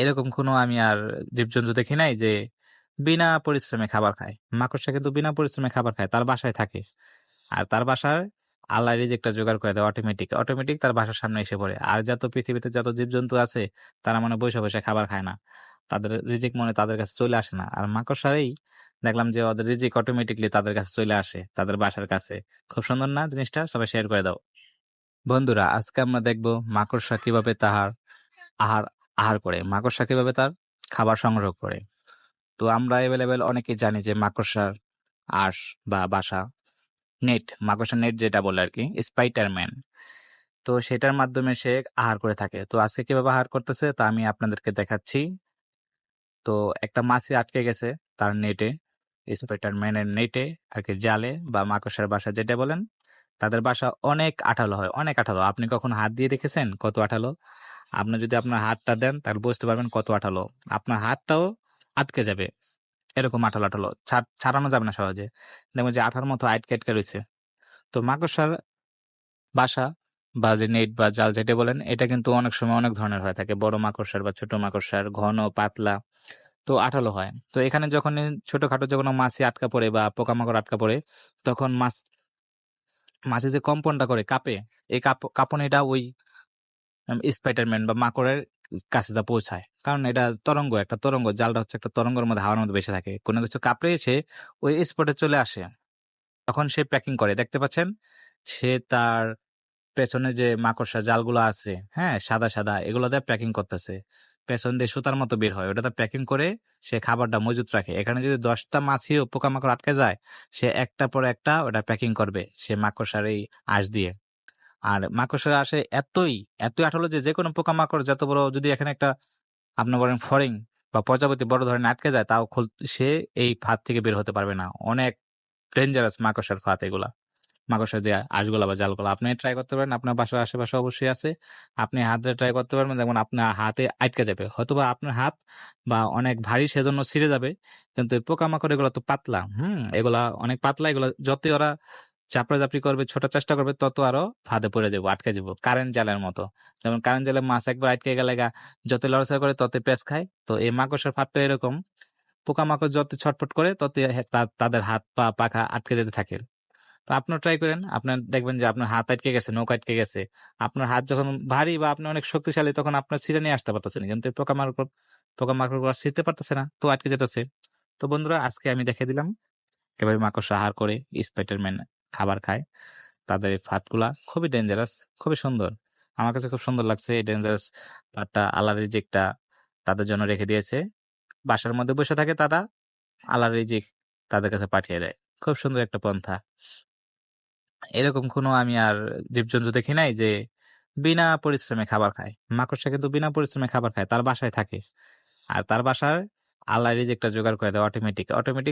এরকম কোনো আমি আর জীবজন্তু দেখি নাই যে বিনা পরিশ্রমে খাবার খায়। মাকড়সা কিন্তু বিনা পরিশ্রমে খাবার খায়, তার বাসায় থাকে। আর তার বাসার আল্লাহ রিজিকটা জোগাড় করে দেয় অটোমেটিক অটোমেটিক তার বাসার সামনে এসে পড়ে। আর যত পৃথিবীতে যত জীবজন্তু আছে, তারা মানে বসে বসে খাবার খায় না। তাদের রিজিক মনে তাদের কাছে চলে আসে না। আর মাকড়সারেই দেখলাম যে ওদের রিজিক অটোমেটিকলি তাদের কাছে চলে আসে, তাদের বাসার কাছে। খুব সুন্দর না জিনিসটা? সবাই শেয়ার করে দাও। বন্ধুরা, আজকে আমরা দেখব মাকড়সা কীভাবে তাহার আহার আহার করে, মাকড়সা কীভাবে তার খাবার সংগ্রহ করে? তো আমরা অ্যাভেলেবেল অনেকেই জানি যে মাকড়সার আঁশ বা বাসা নেট মাকড়সা নেট যেটা বলে আর কি স্পাইটারম্যান তো সেটার মাধ্যমে সে আহার করে থাকে। তো আজকে কীভাবে আহার করতেছে তা আমি আপনাদেরকে দেখাচ্ছি। তো একটা মাছি আটকে গেছে তার নেটে স্পাইটারম্যানের নেটে আর কি জালে বা মাকড়সার বাসা যেটা বলেন, তাদের বাসা অনেক আঠালো হয়, অনেক আঠালো। আপনি কখন হাত দিয়ে দেখেছেন কত আঠালো? আপনি যদি আপনার হাতটা দেন, তাহলে বুঝতে পারবেন কত আঠালো। আপনার হাতটাও আটকে যাবে। এরকম আঠালো আঠালো। ছাড়- ছাড়ানো যাবে না সহজে। দেখবেন যে আঠার মতো আটকে আটকে রয়েছে তো মাকড়সার বাসা বা যে নেট বা জাল যেটা বলেন, এটা কিন্তু অনেক সময় অনেক ধরনের হয়ে থাকে। বড় মাকড়সার বা ছোট মাকড়সার, ঘন, পাতলা। তো আঠালো হয়। তো এখানে যখন ছোটখাটো যখন মাছি আটকা পড়ে বা পোকামাকড় আটকা পড়ে, তখন মাছ, মাছে যে কম্পনটা করে কাঁপে, এই কাপ, কাঁপনিটা ওই স্পাইডারম্যান বা মাকড়ের কাছে যা পৌঁছায়। কারণ এটা তরঙ্গ, একটা তরঙ্গ, জালটা হচ্ছে একটা তরঙ্গের মধ্যে হাওয়ার মধ্যে বেশি থাকে। কোনো কিছু কাঁপড়ে এসে ওই স্পটে চলে আসে। তখন সে প্যাকিং করে। দেখতে পাচ্ছেন? সে তার পেছনে যে মাকড়সা জালগুলো আছে হ্যাঁ সাদা সাদা, এগুলো দিয়ে প্যাকিং করতেছে। পেছন দিয়ে সুতার মতো বের হয়। ওটাতে প্যাকিং করে সে খাবারটা মজুত রাখে। এখানে যদি দশটা মাছিও পোকামাকড় আটকে যায়, সে একটা পর একটা ওটা প্যাকিং করবে, সে মাকড়সার এই আঁশ দিয়ে। আর মাকড়সার আঁশে এতই এতই আঠালো যে যে কোনো পোকামাকড় যত বড় যদি এখানে একটা আপনার বলেন ফরিং বা প্রজাপতি বড় ধরনের আটকে যায়, তাও খুল, সে এই ফাঁদ থেকে বের হতে পারবে না। অনেক ডেঞ্জারাস মাকড়সার ফাঁদ এগুলা। মাকড়সার যে আঁশগুলা বা জালগুলা, আপনি ট্রাই করতে পারেন, আপনার বাসার আশেপাশে অবশ্যই আছে। আপনি হাতে ট্রাই করতে পারবেন, যেমন আপনার হাতে আটকে যাবে। হয়তোবা আপনার হাত বা অনেক ভারী সেজন্য ছিঁড়ে যাবে, কিন্তু পোকামাকড় এগুলো তো পাতলা, হুম, এগুলা অনেক পাতলা, এগুলা যতই ওরা চাপড়া চাপড়ি করবে, ছোটার চেষ্টা করবে, তত আরও ফাঁদে পড়ে যাব, আটকে যাব কারেন্ট জালের মতো। যেমন কারেন্ট জালে মাছ একবার আটকে গেলে গা যত লড়াচড়া করে তত পেস খায়। তো এই মাকড়সার ফাঁদটা এরকম, পোকামাকড় যত ছটফট করে তত তাদের হাত, পা, পাখা আটকে যেতে থাকে। তো আপনার ট্রাই করেন, আপনার দেখবেন যে আপনার হাত আটকে গেছে, নৌকা আটকে গেছে, আপনার হাত যখন ভারী বা আপনি অনেক শক্তিশালী তখন আপনার ছিঁড়ে নিয়ে আসতে পারতেছেন কিন্তু পোকামাকড় পোকামাকড় ছিঁড়তে পারতেছে না, তো আটকে যেতেছে। তো বন্ধুরা, আজকে আমি দেখে দিলাম কীভাবে মাকড়সা আহার করে স্পাইডারম্যান খাবার খায়। তাদের এই ফাঁদগুলা খুবই ডেঞ্জারাস খুবই সুন্দর। আমার কাছে খুব সুন্দর লাগছে এই ডেঞ্জারাস ফাঁদটা আল্লাহ রিজিকটা তাদের জন্য রেখে দিয়েছে। বাসার মধ্যে বসে থাকে তারা আল্লাহ রিজিক তাদের কাছে পাঠিয়ে দেয়। খুব সুন্দর একটা পন্থা। এরকম কোনো আমি আর জীবজন্তু দেখি নাই যে বিনা পরিশ্রমে খাবার খায়। মাকড়সা কিন্তু বিনা পরিশ্রমে খাবার খায়, তার বাসায় থাকে। আর তার বাসার আল্লাহ রিজিকটা জোগাড় করে দেয় অটোমেটিক অটোমেটিক